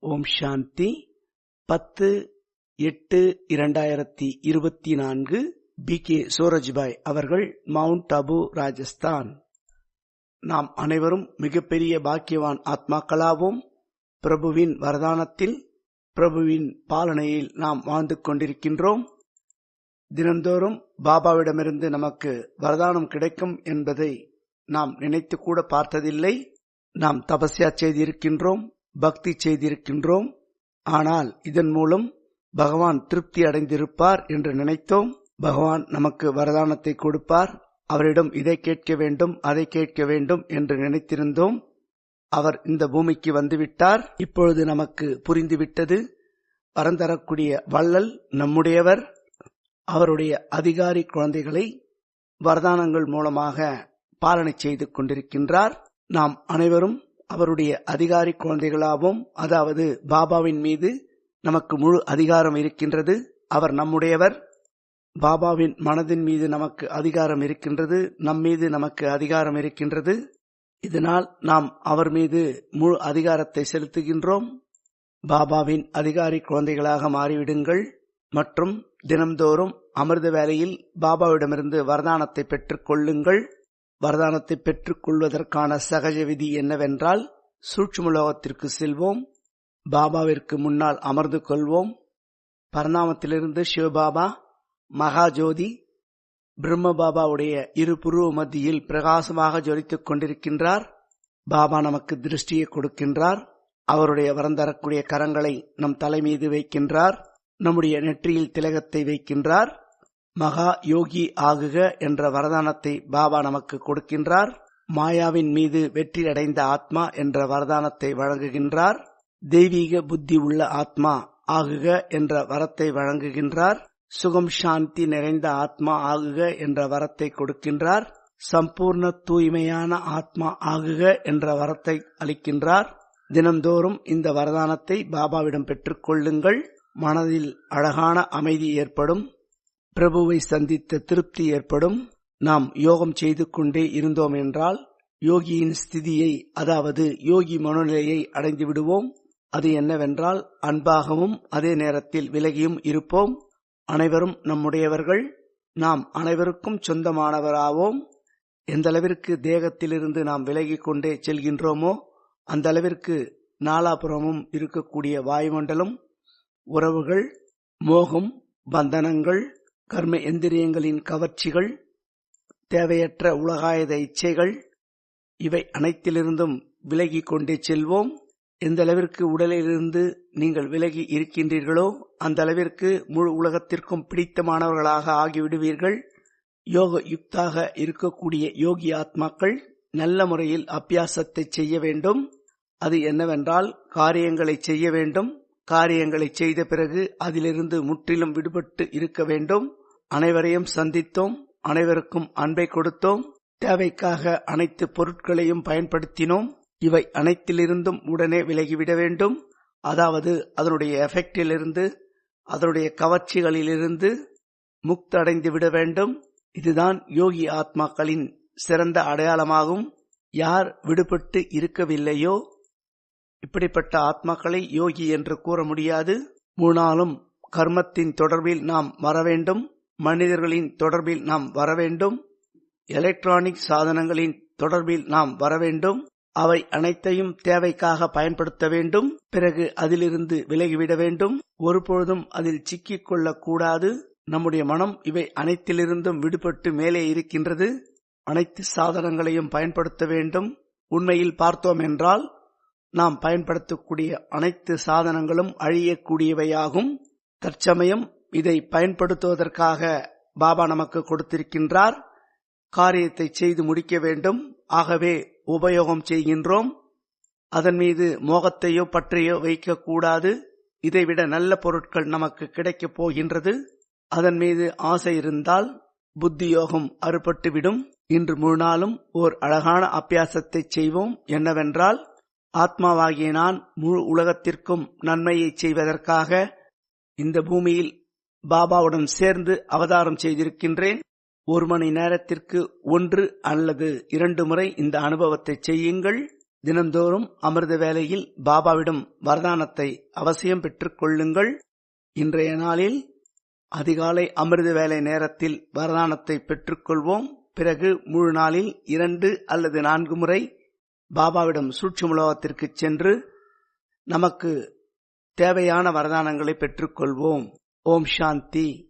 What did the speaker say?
ஓம் சாந்தி. பத்து எட்டு இரண்டாயிரத்தி இருபத்தி நான்கு பி கே சூரஜ்பாய் அவர்கள் மவுண்ட் அபு ராஜஸ்தான். நாம் அனைவரும் மிகப்பெரிய பாக்கியவான் ஆத்மாக்களாவோம். பிரபுவின் வரதானத்தில் பிரபுவின் பாலனையில் நாம் வாழ்ந்து கொண்டிருக்கின்றோம். தினந்தோறும் பாபாவிடமிருந்து நமக்கு வரதானம் கிடைக்கும் என்பதை நாம் நினைத்து கூட பார்த்ததில்லை. நாம் தபஸ்யா செய்திருக்கின்றோம். பக்தி செய்திருக்கின்றோம். ஆனால் இதன் மூலம் பகவான் திருப்தி அடைந்திருப்பார் என்று நினைத்தோம். பகவான் நமக்கு வரதானத்தை கொடுப்பார். அவரிடம் இதை கேட்க வேண்டும் அதை கேட்க வேண்டும் என்று நினைத்திருந்தோம். அவர் இந்த பூமிக்கு வந்துவிட்டார். இப்பொழுது நமக்கு புரிந்துவிட்டது. வரந்தரக்கூடிய வள்ளல் நம்முடையவர். அவருடைய அதிகாரி குழந்தைகளை வரதானங்கள் மூலமாக பாலனை செய்து கொண்டிருக்கின்றார். நாம் அனைவரும் அவருடைய அதிகாரி குழந்தைகளாகவும் அதாவது பாபாவின் மீது நமக்கு முழு அதிகாரம் இருக்கின்றது. அவர் நம்முடையவர். பாபாவின் மனதின் மீது நமக்கு அதிகாரம் இருக்கின்றது. நம் மீது நமக்கு அதிகாரம் இருக்கின்றது. இதனால் நாம் அவர் மீது முழு அதிகாரத்தை செலுத்துகின்றோம். பாபாவின் அதிகாரி குழந்தைகளாக மாறிவிடுங்கள். மற்றும் தினம்தோறும் அமிர்த வேலையில் பாபாவிடமிருந்து வரதானத்தை பெற்றுக் கொள்ளுங்கள். வரதானத்தை பெற்றுக் கொள்வதற்கான சகஜ விதி என்னவென்றால் சூட்சுமலோகத்திற்கு செல்வோம் பாபாவிற்கு முன்னால் அமர்ந்து கொள்வோம். பரிணாமத்திலிருந்து சிவபாபா மகாஜோதி பிரம்ம பாபாவுடைய இரு புருவ மத்தியில் பிரகாசமாக ஜொலித்துக் கொண்டிருக்கின்றார். பாபா நமக்கு திருஷ்டியை கொடுக்கின்றார். அவருடைய வரந்தரக்கூடிய கரங்களை நம் தலை மீது வைக்கின்றார். நம்முடைய நெற்றியில் திலகத்தை வைக்கின்றார். மகா யோகி ஆகுக என்ற வரதானத்தை பாபா நமக்கு கொடுக்கின்றார். மாயாவின் மீது வெற்றி அடைந்த ஆத்மா என்ற வரதானத்தை வழங்குகின்றார். தெய்வீக புத்தி உள்ள ஆத்மா ஆகுக என்ற வரத்தை வழங்குகின்றார். சுகம் சாந்தி நிறைந்த ஆத்மா ஆகுக என்ற வரத்தை கொடுக்கின்றார். சம்பூர்ண தூய்மையான ஆத்மா ஆகுக என்ற வரத்தை அளிக்கின்றார். தினந்தோறும் இந்த வரதானத்தை பாபாவிடம் பெற்றுக் கொள்ளுங்கள். மனதில் அழகான அமைதி ஏற்படும். பிரபுவை சந்தித்த திருப்தி ஏற்படும். நாம் யோகம் செய்து கொண்டே இருந்தோம் என்றால் யோகியின் ஸ்திதியை அதாவது யோகி மனோநிலையை அடைந்து விடுவோம். அது என்னவென்றால் அன்பாகவும் அதே நேரத்தில் விலகியும் இருப்போம். அனைவரும் நம்முடையவர்கள். நாம் அனைவருக்கும் சொந்தமானவராவோம். எந்தளவிற்கு தேகத்திலிருந்து நாம் விலகிக் கொண்டே செல்கின்றோமோ அந்த அளவிற்கு நாலாபுறமும் இருக்கக்கூடிய வாயுமண்டலம் உறவுகள் மோகம் பந்தனங்கள் கர்ம எந்திரியங்களின் கவர்ச்சிகள் தேவையற்ற உலகாயத இச்சைகள் இவை அனைத்திலிருந்தும் விலகி கொண்டே செல்வோம். எந்த அளவிற்கு உடலிலிருந்து நீங்கள் விலகி இருக்கின்றீர்களோ அந்த அளவிற்கு முழு உலகத்திற்கும் பிடித்தமானவர்களாக ஆகிவிடுவீர்கள். யோக யுக்தாக இருக்கக்கூடிய யோகி ஆத்மாக்கள் நல்ல முறையில் அபியாசத்தை செய்ய வேண்டும். அது என்னவென்றால் காரியங்களை செய்ய வேண்டும். காரியங்களை செய்த பிறகு அதிலிருந்து முற்றிலும் விடுபட்டு இருக்க வேண்டும். அனைவரையும் சந்தித்தோம். அனைவருக்கும் அன்பை கொடுத்தோம். தேவைக்காக அனைத்து பொருட்களையும் பயன்படுத்தினோம். இவை அனைத்திலிருந்தும் உடனே விலகிவிட வேண்டும். அதாவது அதனுடைய எஃபெக்டிலிருந்து அதனுடைய கவர்ச்சிகளிலிருந்து முக்தடைந்து விட வேண்டும். இதுதான் யோகி ஆத்மாக்களின் சிறந்த அடையாளமாகும். யார் விடுபட்டு இருக்கவில்லையோ இப்படிப்பட்ட ஆத்மாக்களை யோகி என்று கூற முடியாது. மூணாலும் கர்மத்தின் தொடர்பில் நாம் வரவேண்டும் மனிதர்களின் தொடர்பில் நாம் வரவேண்டும் எலக்ட்ரானிக் சாதனங்களின் தொடர்பில் நாம் வரவேண்டும் அவை அனைத்தையும் தேவைக்காக பயன்படுத்த வேண்டும். பிறகு அதிலிருந்து விலகிவிட வேண்டும். ஒருபொழுதும் அதில் சிக்கிக் கொள்ளக்கூடாது நம்முடைய மனம் இவை அனைத்திலிருந்தும் விடுபட்டு மேலே இருக்கின்றது. அனைத்து சாதனங்களையும் பயன்படுத்த வேண்டும். உண்மையில் பார்த்தோம் என்றால் நாம் பயன்படுத்தக்கூடிய அனைத்து சாதனங்களும் அழியக்கூடியவையாகும். தற்சமயம் இதை பயன்படுத்துவதற்காக பாபா நமக்கு கொடுத்திருக்கின்றார். காரியத்தை செய்து முடிக்க வேண்டும். ஆகவே உபயோகம் செய்கின்றோம். அதன் மீது மோகத்தையோ பற்றையோ வைக்கக்கூடாது இதைவிட நல்ல பொருட்கள் நமக்கு கிடைக்கப் போகின்றது. அதன் மீது ஆசை இருந்தால் புத்தியோகம் அறுபட்டுவிடும். இன்று முழு நாளும் ஓர் அழகான அபியாசத்தை செய்வோம். என்னவென்றால் ஆத்மாவாகிய நான் முழு உலகத்திற்கும் நன்மையை செய்வதற்காக இந்த பூமியில் பாபாவுடன் சேர்ந்து அவதாரம் செய்திருக்கின்றேன். ஒரு மணி நேரத்திற்கு ஒன்று அல்லது இரண்டு முறை இந்த அனுபவத்தை செய்யுங்கள். தினந்தோறும் அமிர்த வேளையில் பாபாவிடம் வரதானத்தை அவசியம் பெற்றுக் கொள்ளுங்கள். இன்றைய நாளில் அதிகாலை அமிர்த வேலை நேரத்தில் வரதானத்தை பெற்றுக்கொள்வோம் பிறகு முழு நாளில் இரண்டு அல்லது நான்கு முறை பாபாவிடம் சூட்சுமுலோகத்திற்கு சென்று நமக்கு தேவையான வரதானங்களை பெற்றுக்கொள்வோம். ஓம் சாந்தி.